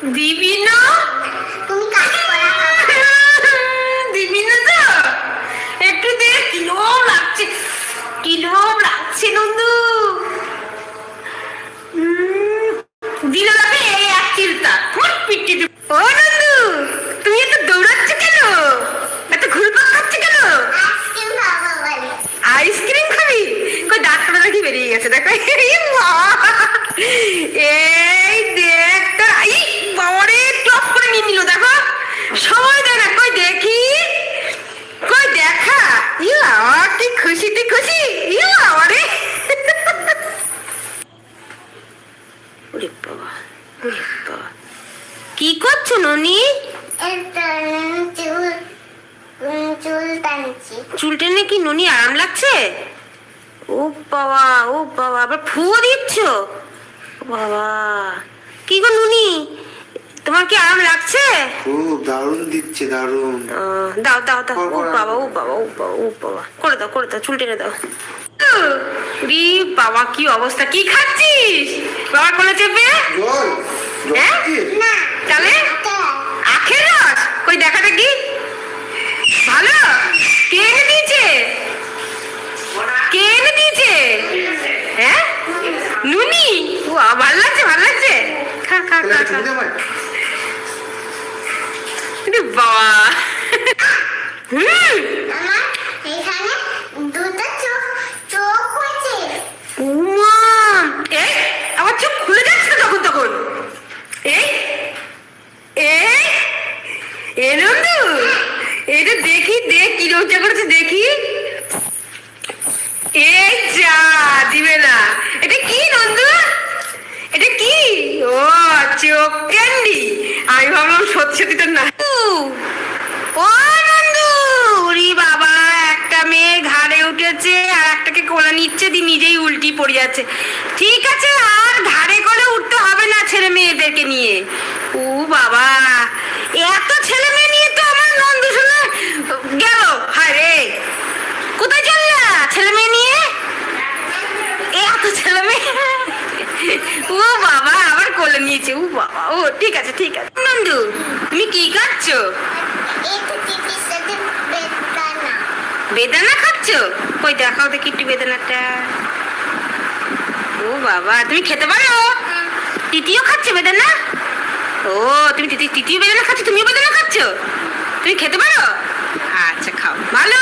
দিবি না তুমি কাজ করা। দিবি না তো? একটু দে কিরম লাগছে। কিরম লাগছে নন্দু উম, দিল যাবে এই এক চিন্তা ফুট পিটি দেব। ও নন্দু তুমি এত দৌড়াচ্ছ কেন এত ঘুরপাক খাচ্ছ কেন আইসক্রিম খাব বলে। আইসক্রিম খাবি কই দাঁতটা দেখি বেরিয়ে গেছে দেখো এই মা এই দেখ তো এই বাবারে টপ করে নিয়ে নিল দেখো সময় দেয় না কই দেখি কই দেখা ইউ আমার কি খুশি তুই খুশি ইউ আমারে ওরে বাবা ওরে বাবা কি করছ ননি এটা, উম, চুল উম, চুল টানছি চুল টেনে কি ননি আরাম লাগছে ও বাবা ও বাবা আবার ফুয়ো দিচ্ছ ও বাবা কি গো নুনি তোমার কি আরাম লাগছে খুব দারুণ দিচ্ছে আহ, দাও দাও দাও। ও বাবা ও বাবা ও বাবা ও বাবা। করে দাও করে দাও চুল টেনে দাও রি বাবা কি অবস্থা? কি খাচ্ছিস? বাবার কোলে চেপে? জল হ্যাঁ? না। তাহলে আখের রস? কই দেখা দেখি ভালো? কে এনে দিয়েছে? কে এনে দিয়েছে? হ্যাঁ? নুনি? ও ভালো লাগছে ভালো লাগছে। খা খা খা খা। বাবা। হুম। আমার এখানে দুটো চোখ চোখ হয়েছে। উমা। এই আমার চোখ খুলে যাচ্ছে তখন তখন। এই এই এ নন্দু এটা দেখি দেখ কি রোজা করেছে দেখি। এই যা দিবে না। এটা কি নন্দু? এটা কি? ও চোখ ক্যান্ডি আমি ভাবলাম সত্যি সত্যি তো না। ও নন্দু ওরে বাবা, একটা মেয়ে ঘাড়ে উঠেছে আর একটাকে কোলে নিচ্ছে দি নিজেই উল্টি পড়ে যাচ্ছে। ঠিক আছে, আর ঘাড়ে করে উঠতে হবে না ছেলে মেয়েদেরকে নিয়ে। ও বাবা, এত ছেলে মেয়ে নিয়ে তো আমার নন্দু শুনে গেল। হায় রে, কোথায় চললা ছেলে মেয়ে নিয়ে? এত ছেলে মেয়ে। ও বাবা, আবার কোলে নিয়েছে। ও বাবা, ও, ঠিক আছে ঠিক আছে। নন্দু তুমি কি খাচ্ছো? বেদানা খাচ্ছ? কই দেখাও দেখি একটু বেদানাটা। ও বাবা তুমি খেতে পারো? তিতিও খাচ্ছে বেদানা? ও তুমি তিতি তিতিও বেদানা খাচ্ছ তুমিও বেদানা খাচ্ছ? তুমি খেতে পারো? আচ্ছা খাও। ভালো?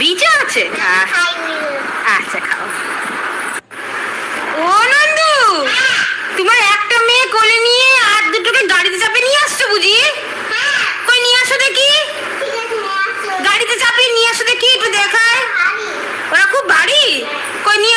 বীজও আছে। আচ্ছা খাও ও নন্দু তোমার একটা মেয়ে কোলে নিয়ে আর দুটোকে গাড়িতে চাপে নিয়ে আসছো বুঝি হ্যাঁ কই নিয়ে আসো দেখি ঠিক আছে নিয়ে আসো গাড়িতে চাপিয়ে নিয়ে আসো দেখি একটু দেখায় ভারী। ওরা খুব ভারী কই নিয়ে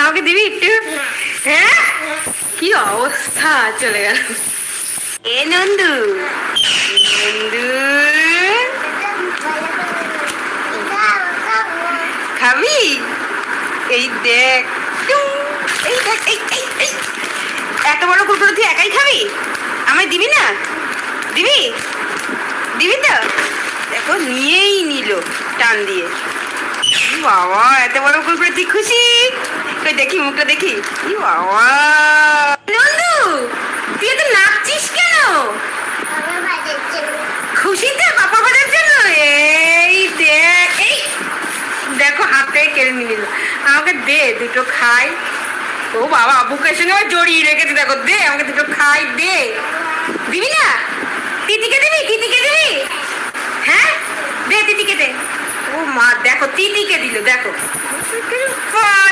আমাকে দিবি একটু? হ্যাঁ? কি অবস্থা? চলে গেল। এ নন্দু। নন্দু খাবি? এই দেখ। এই দেখ, এই এই এত বড় কুকুর তুই একাই খাবি? আমায় দিবি না? দিবি? দিবি তো? দেখো, নিয়েই নিল টান দিয়ে। বাবা, এত বড় কুল তুই খুশি? কই, দেখি মুখটা, দেখি। বাবা। নন্দু, তুই তো নাচছিস কেন? খুশিতে বাবা বাজার জন্য? এই দেখ, এই, দেখো হাতে কেড়ে নিয়ে নিল। আমাকে দে, দুটো খাই। ও বাবা, বুকের সঙ্গে জড়িয়ে রেখেছে, দেখো দে, আমাকে দুটো খাই, দে। দিবি না? দেখো তিতিকে দিল দেখো। হ্যাঁ,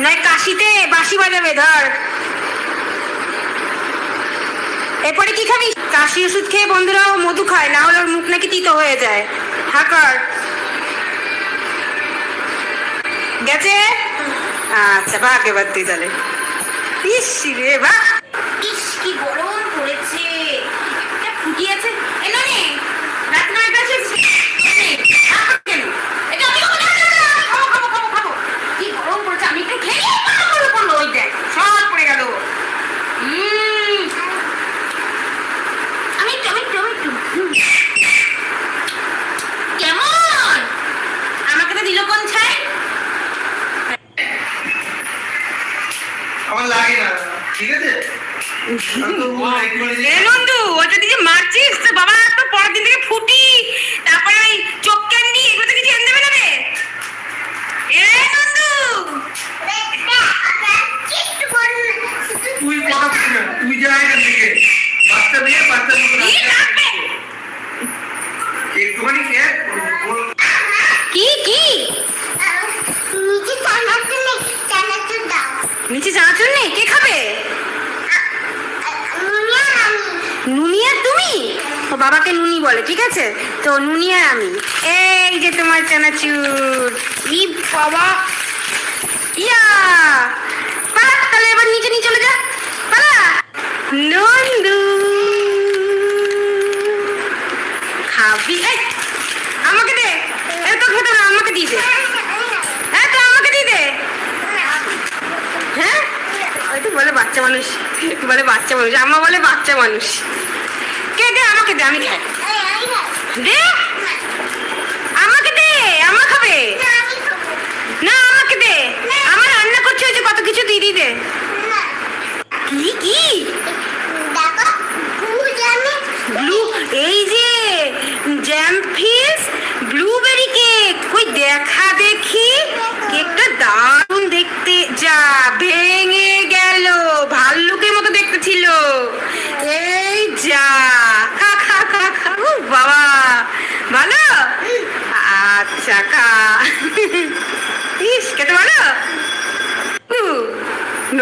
নয় কাশিতে বাঁশি বাজাবে, ধর। এরপরে কি খাবি? কাশি ওষুধ খেয়ে বন্ধুরাও মধু খায়, না হলে ওর মুখ নাকি তিতো হয়ে যায়। হ্যাঁ, হাকার গেছে? আচ্ছা ভাগ এবার তুই তাহলে। ইস রে, বাহ। ইস, কি গরম পড়েছে। বাবাকে নুনি বলে, ঠিক আছে? তো নুনি আর আমি। এই যে তোমার চানাচুর। ই বাবা। ইয়া! পালা তাহলে এবার নিচে নিয়ে চলে যা। পালা নন্দু। খাবি? আমাকে দে। এত তো খেতে না আমাকে দিয়ে দে। হ্যাঁ তো আমাকে দে। হ্যাঁ? ওই তো বলে বাচ্চা মানুষ। বলে বাচ্চা মানুষ। আমার বলে বাচ্চা মানুষ। খাই দে আমি খাই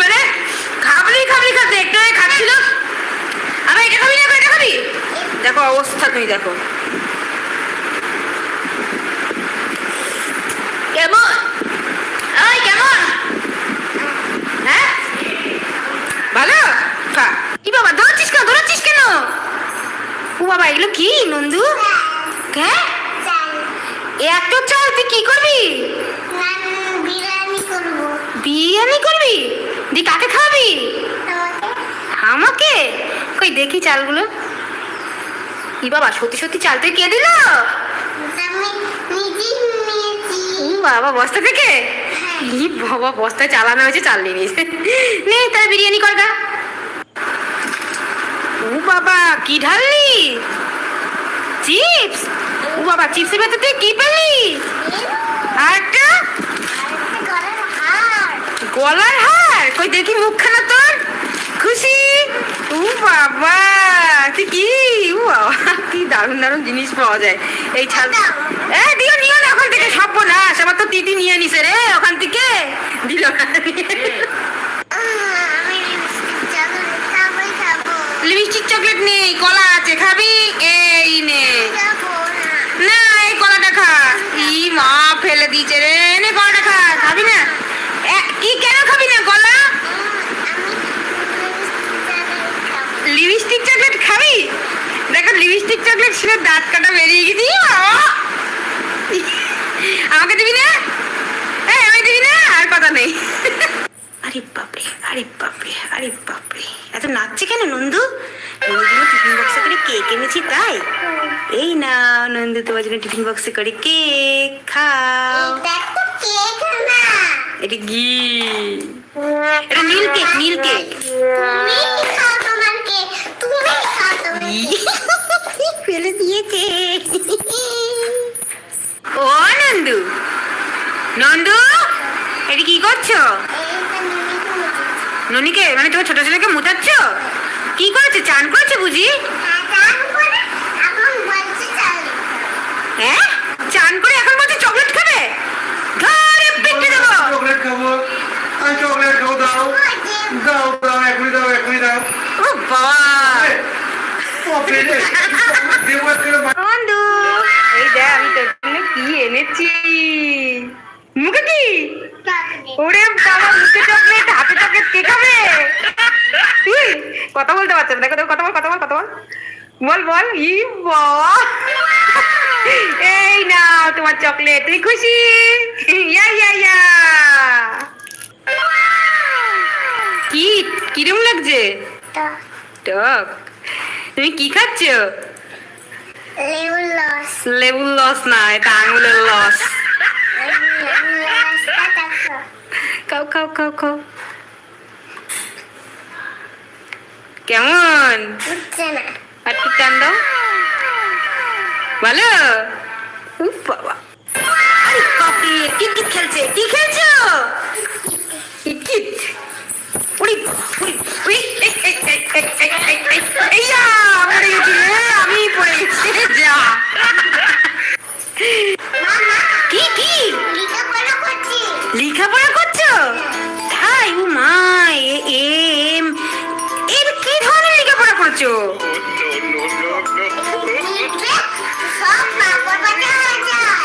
মানে খাবলি খাবলি খাতে একটু খাচ্ছিল। আবার এটা খাবি না এটা খাবি? দেখো অবস্থা তুমি, দেখো। কেমন? ওই, কেমন? হ্যাঁ? ভালো? খা। কি বাবা, দৌড়াচ্ছিস কেন? দৌড়াচ্ছিস কেন? ও বাবা, এগুলো কি, নন্দু? হ্যাঁ? এত চাল, তুই কি করব? বিরিয়ানি করবি? দি কাকে খাওয়াবি? আমাকে? কই দেখি চালগুলো। কি বাবা সত্যি সত্যি চাল তুই কে দিল? বাবা বস্তা থেকে? ই বাবা বস্তায় চালানো হয়েছে চাল নিয়ে নিয়েছে। নে তাহলে বিরিয়ানি কর গা। ও বাবা কি ঢাললি? চিপস? ও বাবা চিপসের ভেতর তুই কি পেলি আর একটা গলার হার গলার হার? কই দেখি মুখখানা তোর? খুশি? ও বাবা তুই কি? ও বাবা কি দারুণ দারুণ জিনিস পাওয়া যায়। এই ছাল এ দিও নিও না ওখান থেকে সব না সবার তো তিতি নিয়ে নিছে রে ওখান থেকে। দিল না। লিপস্টিক চকলেট নেই কলা আছে খাবি এই নে খাব না না এই কলাটা খা ই মা ফেলে দিয়েছে রে নে কলাটা খা খাবি না এ, কি কেন খাবি না কলা আমি লিপস্টিক চাদর খাব লিপস্টিক চকলেট খাবি দেখো লিপস্টিক চকলেট ছিল দাঁত কাটা বেরিয়ে গেছি বাবা। আমাকে দিবি না এই আমি দিবি না আর কথা নেই আরে বাপরে আরে বাপরে আরে বাপরে এত নাচছে কেন নন্দু? নন্দুগুলো টিফিন বক্সে করে কেক এনেছি তাই? এই না নন্দু তোমার জন্য টিফিন বক্সে করে কেক খাও। এটা ঘি। এটা নীল কেক নীল কেক ফেলে দিয়েছে। ও নন্দু। নন্দু এটা কি করছ? ননিকে মানে তোমার ছোট ছেলেকে মোটাচ্ছ? কি করেছে? চান করেছে বুঝি? হ্যাঁ? চান করে এখন বলছে চকলেট খাবে? ঘরে পেটে দেবো। চকলেট খাব। আমি চকলেট খাব দাও। দাও দাও এখনই দাও এখনই দাও। ও বাবা। বন্ধু এই দেখ আমি তোর জন্য কি এনেছি মুখে কি ওরে বাবা মুখে চকলেট হাতে চকলেট কে খাবে তুই কথা বলতে পারছ না। দেখো দেখো কথা বল কথা বল কথা বল। বল বল। ই বাবা এই না তোমার চকলেট। তুই খুশি? ইয়া ইয়া ইয়া। কি? কিরম লাগছে? টক। তুমি কি খাচ্ছ? লেবুর লস না এটা আঙুলের লস খাও খাও খাও খাও। কেমন একটু ভালো কিটকিট খেলছে কি খেলছো কিটকিট উড়ি আমি যা কি কি করছি করছ?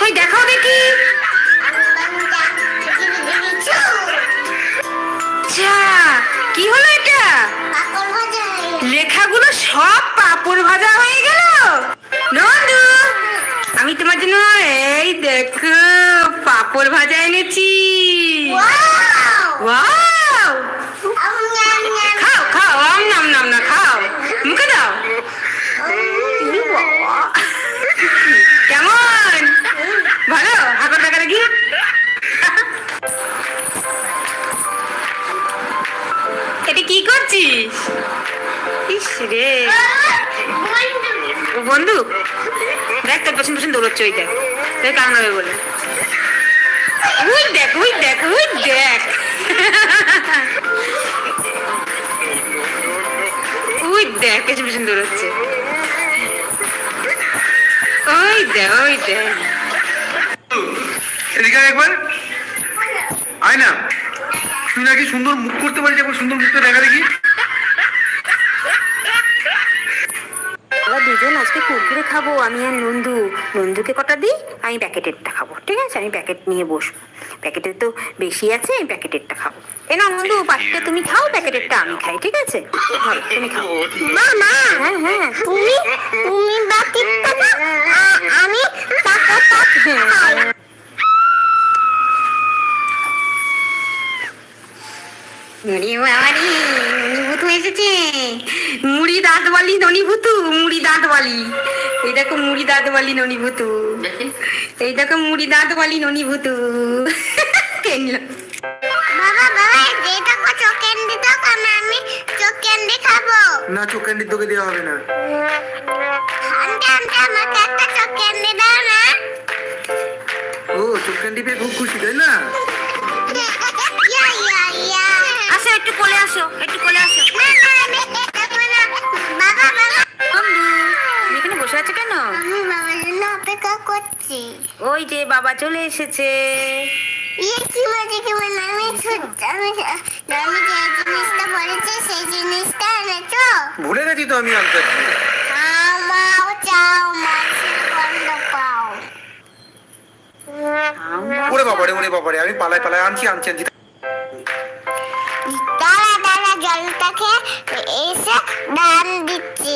ওই দেখাও দেখি। আচ্ছা কি হলো এটা? ভাজা লেখাগুলো সব পাপড় ভাজা হয়ে গেল। নন্দু আমি তোমার জন্য এই দেখো পাপড় ভাজা এনেছি! ওয়াও রে ও বন্ধু, দেখ তোর পেছন পেছন দৌড়চ্ছে ওই দেখ। তোর কামড়াবে বলে। ওই দেখ ওই দেখ ওই দেখ। ওই দেখ পেছন পেছন দৌড়চ্ছে ওই দেখ ওই দেখ। এদিকে একবার। আয় না। তুই নাকি সুন্দর মুখ করতে পারিস, একবার সুন্দর মুখটা দেখা দেখি। দুজন আজকে কুরকুরে খাব, আমি আর নন্দু। নন্দুকে কটা দিই? আমি প্যাকেটেরটা খাব, ঠিক আছে? আমি প্যাকেট নিয়ে বসবো। প্যাকেটের তো বেশি আছে, আমি প্যাকেটেরটা খাব। এ না নন্দু পাখিটা তুমি খাও, প্যাকেটেরটা আমি খাই, ঠিক আছে? তুমি খাও। মামা হ্যাঁ হ্যাঁ। তুমি তুমি বাকিটা না আ- আমি টাকাটা খাই ননি বাবারি ননি ভুতু এসেছে মুড়ি দাঁত বালি ননি ভুতু মুড়ি দাঁত বালি এই দেখো। মুড়ি দাঁত বালি ননি ভুতু এই দেখো মুড়ি দাঁত বালি ননি ভুতু কে বাবা বাবা যেটা কো চোখ ক্যান্ডি দাও কারণ আমি চোখ ক্যান্ডি খাব। না চোখ ক্যান্ডি তোকে দেওয়া হবে না। আন্টি আন্টি আমাকে একটা চোখ ক্যান্ডি দাও না। ও চোখ ক্যান্ডি পেয়ে খুব খুশি তাই না? ইয়া ইয়া ইয়া আসো একটু কোলে আসো একটু কোলে আসো। করছি। ওই যে বাবা চলে এসেছে। ইয়ে কি মজা কি মজা আমি ছোট- আমি আমি যে জিনিসটা বলেছি সেই জিনিসটা এনেছো? ভুলে গেছি তো আমি আনতে। আমাও চাও মাছি গন্ধ পাও। ওরে বাবারে ওরে বাবারে আমি পালায় পালায় আনছি আনছি আনছি। দাঁড়া দাঁড়া জলটাকে এসে দান দিচ্ছি।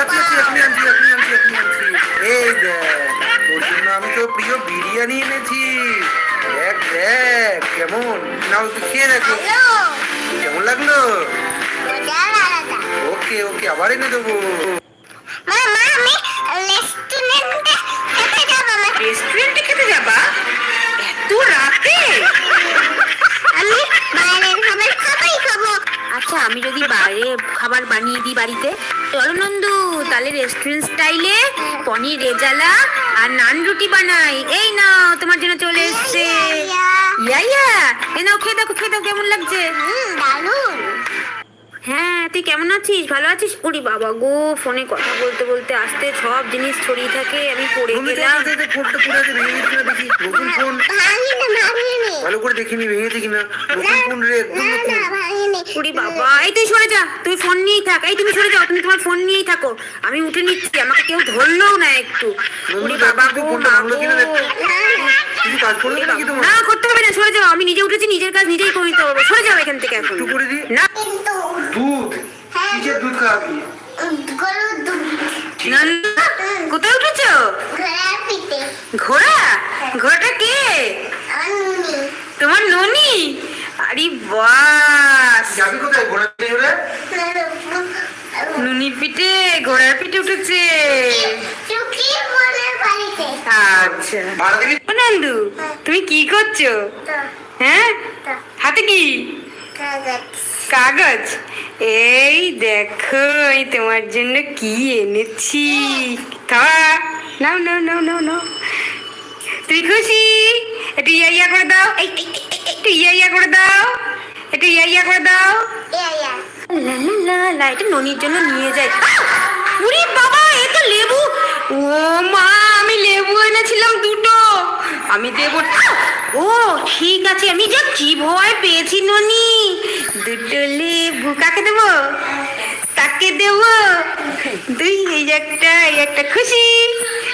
আনছি, আনছি, আনছি। এই দেখ, তোর জন্য আমি তো প্রিয় বিরিয়ানি এনেছি। দেখ দেখ কেমন? নাও তুই খেয়ে দেখো। কেমন লাগল? ওকে ওকে আবার এনে দেবো মা মা আমি আমি যদি বাইরে খাবার বানিয়ে দিই বাড়িতে চলো নন্দু তাহলে রেস্টুরেন্ট স্টাইলে পনির রেজালা আর নান রুটি বানাই। এই নাও তোমার জন্য চলে এসছে। ইয়া, ইয়া ইয়া নাও খেয়ে দেখো খেয়ে দেখো কেমন লাগছে? দারুণ হ্যাঁ তুই কেমন আছিস? ভালো আছিস? ওরে বাবা গো ফোনে কথা বলতে বলতে আসতে সব জিনিস ছড়িয়ে থাকে আমি পড়ে গেলাম। ফোনটা না দেখি নতুন ফোন না ভালো করে দেখিনি ভেঙেছে কিনা? নতুন ফোন রে একদম না বাবা এই তুই সরে যা তুই ফোন নিয়েই থাক এই তুমি সরে যাও তুমি তোমার ফোন নিয়েই থাকো। আমি উঠে নিচ্ছি আমাকে কেউ ধরলেও না একটু। বাবা গো মা গো। না করতে হবে না সরে যাও আমি নিজে উঠেছি নিজের কাজ নিজেই করে নিতে পারব সরে যাও এখান থেকে এখন। একটু করে দিই না। দুধ হ্যাঁ। কিসের দুধ খাওয়াবি? গরুর দুধ। কোথায় উঠেছো? ঘোড়া? ঘোড়াটা কে? তোমার ননি? আরে বাস। যাবি কোথায় ঘোড়া নিয়ে ওরে নুনি পিঠে ঘোড়ার পিঠে উঠেছে। আচ্ছা। নন্দু তুমি কি করছ? হ্যাঁ? হাতে কি? কাগজ। এই দেখো আমি তোমার জন্য কি এনেছি। খাওয়া নাও নাও নাও নাও নাও। তুমি খুশি? একটু ইয়া ইয়া করে দাও। এই এই, এই, এই, একটু ইয়া ইয়া করে দাও। একটু ইয়া ইয়া করে দাও। লা লা লা লা এটা ননির জন্য নিয়ে যাই। উরি বাবা এ তো লেবু। ও মা আমি লেবু এনেছিলাম দুটো। আমি দেব ও, ঠিক আছে, আমি যা কি ভয় পেয়েছি ননি। দুটো লেবু কাকে দেবো? তাকে দেবো? দুই, এই একটা এই একটা খুশি।